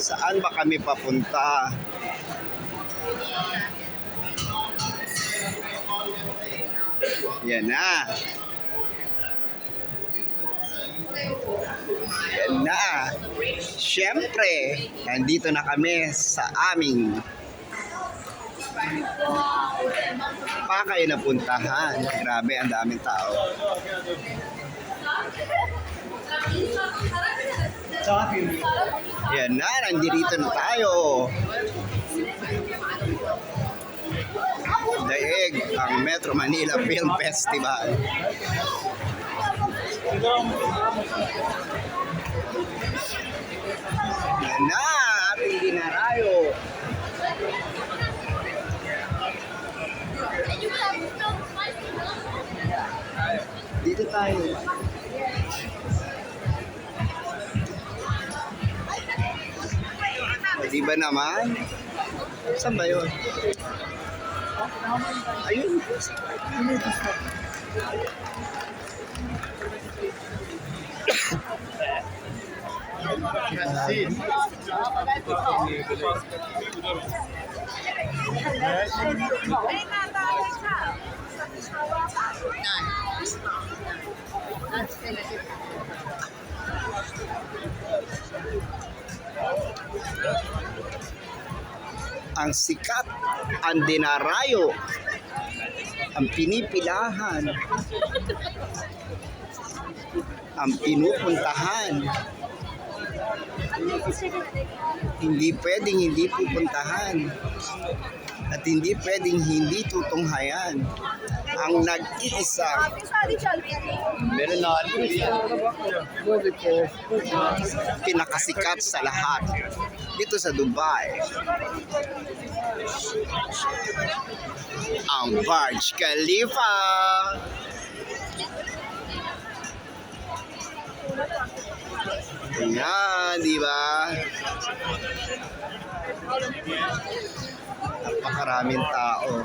Saan ba kami papunta? Yan na. Yan na. Siyempre, nandito na kami sa aming pakay na puntahan. Grabe, ang daming tao. Yan na, nandito na tayo. Daig, ang Metro Manila Film Festival. Yan na, ating dinarayo. Dito tayo. Di ba naman? Saan ba yun? Ayun. Ang sikat, ang dinarayo, ang pinipilahan, ang pinupuntahan. Hindi pwedeng hindi pupuntahan at hindi pwedeng hindi tutunghayan ang nag-iisa. Pinakasikat sa lahat dito sa Dubai. Ang Burj Khalifa. Ayan, di ba? maraming tao.